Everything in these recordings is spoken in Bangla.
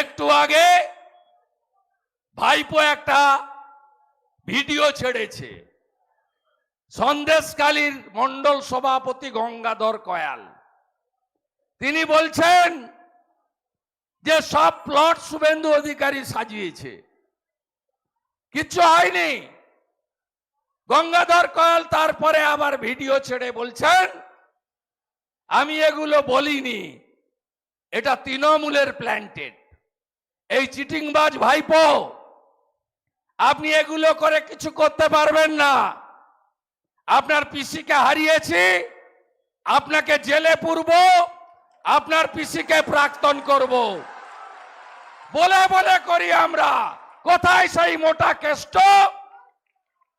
একটু আগে ভাইপো একটা ভিডিও ছেড়েছে। সন্দেশকালীর মন্ডল সভাপতি গঙ্গাধর কয়াল। তিনি বলছেন যে সব প্লট শুভেন্দু অধিকারী সাজিয়েছে। কিচ্ছু হয়নি। গঙ্গাধর কয়াল তারপরে আবার ভিডিও ছেড়ে বলছেন, আমি এগুলো বলিনি। এটা তৃণমূলের প্ল্যান্টেড এই চিটিংবাজ ভাইপো, আপনি এগুলো করে কিছু করতে পারবেন না। আপনার পিসিকে হারিয়েছি, আপনাকে জেলে পুরব, আপনার পিসিকে প্রাক্তন করব। বলে বলে করি আমরা, কোথায় সেই মোটা কেষ্ট?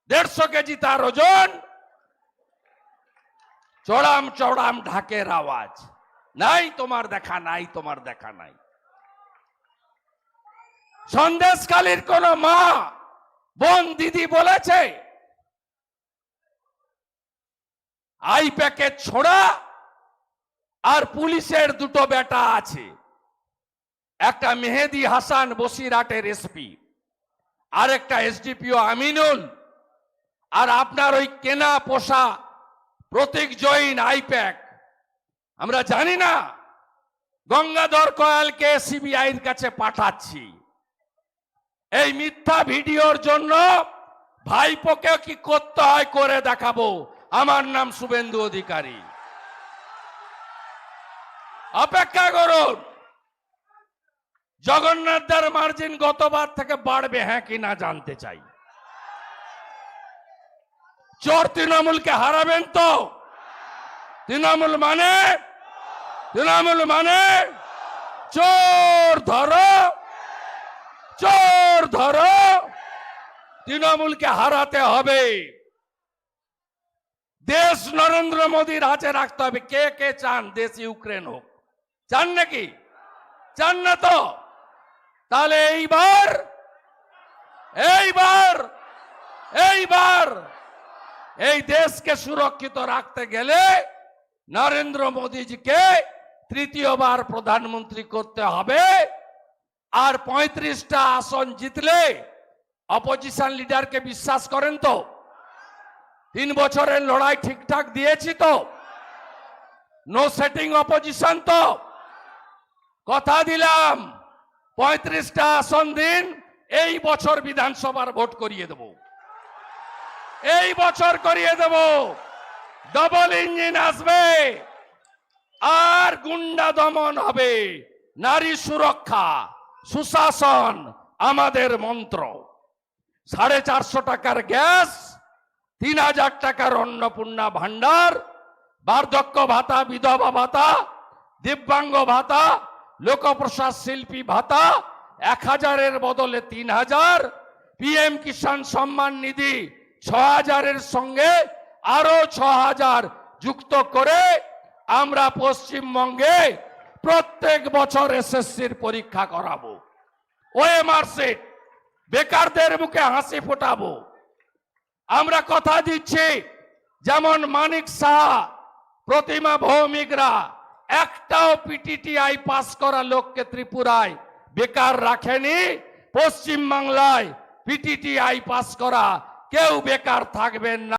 দেড়শো কেজি তার ওজন। চড়াম চড়াম ঢাকের আওয়াজ। নাই তোমার দেখা, নাই তোমার দেখা, নাই। সন্দেশকালীর কোন মা, বোন, দিদি বলেছে, আই প্যাকেট ছোড়া আর পুলিশের দুটো বেটা আছে। একটা মেহেদি হাসান বসিরহাটের এসপি আর একটা এসডিপিও আমিনুল, আর আপনার ওই কেনা পোষা প্রতীক জৈন আইপ্যাক আমরা জানি না, গঙ্গাধর কয়ালকে সিবিআইয়ের কাছে পাঠাচ্ছি। এই মিথ্যা ভিডিওর জন্য ভাইপোকে কি করতে হয় করে দেখাবো। আমার নাম শুভেন্দু অধিকারী। অপেক্ষা করুন। জগন্নাথদার মার্জিন গতবার থেকে বাড়বে হ্যাঁ কি না জানতে চাই। চোর তৃণমূলকে হারাবেন তো? তৃণমূল মানে? তৃণমূল মানে? চোর ধরো। চোর ধরো। তৃণমূলকে হারাতে হবে। দেশ নরেন্দ্র মোদীর হাতে রাখতে হবে। কে কে চান? দেশ ইউক্রেন হোক। চান নাকি? চান না তো? তাহলে এইবার এইবার এইবার এই দেশকে সুরক্ষিত রাখতে গেলে নরেন্দ্র মোদীজিকে তৃতীয়বার প্রধানমন্ত্রী করতে হবে। আর পঁয়ত্রিশটা আসন জিতলে অপোজিশন লিডারকে বিশ্বাস করেন তো? তিন বছরের লড়াই ঠিকঠাক দিয়েছি তো? নো সেটিং অপোজিশন তো? কথা দিলাম, পঁয়ত্রিশটা আসন দিন, এই বছর বিধানসভার ভোট করিয়ে দেব। এই বছর করিয়ে দেব। ডবল ইঞ্জিন আসবে। আর গুন্ডা দমন হবে। নারী সুরক্ষা। সুশাসন আমাদের মন্ত্র। সাড়ে চারশো টাকার গ্যাস, তিন হাজার টাকার অন্নপূর্ণা ভান্ডার বার্ধক্য ভাতা, বিধবা ভাতা, দিব্যাঙ্গ ভাতা, লোকপ্রসাদ শিল্পী ভাতা, এক হাজারের বদলে তিন হাজার, পিএম কিষাণ সম্মান নিধি ছ হাজারের সঙ্গে আরও ছ হাজার যুক্ত করে আমরা পশ্চিমবঙ্গে প্রত্যেক বছর এসএসসির পরীক্ষা করাবো। ওএমআর সেট বেকারদের মুখে হাসি ফোটাবো। আমরা কথা দিচ্ছি, যেমন মানিক সাহা, প্রতিমা ভৌমিকরা, একটাও পিটিটিআই পাস করা লোককে ত্রিপুরায় বেকার রাখেনি পশ্চিম বাংলায় পিটিটিআই পাস করা কেউ বেকার থাকবেন না।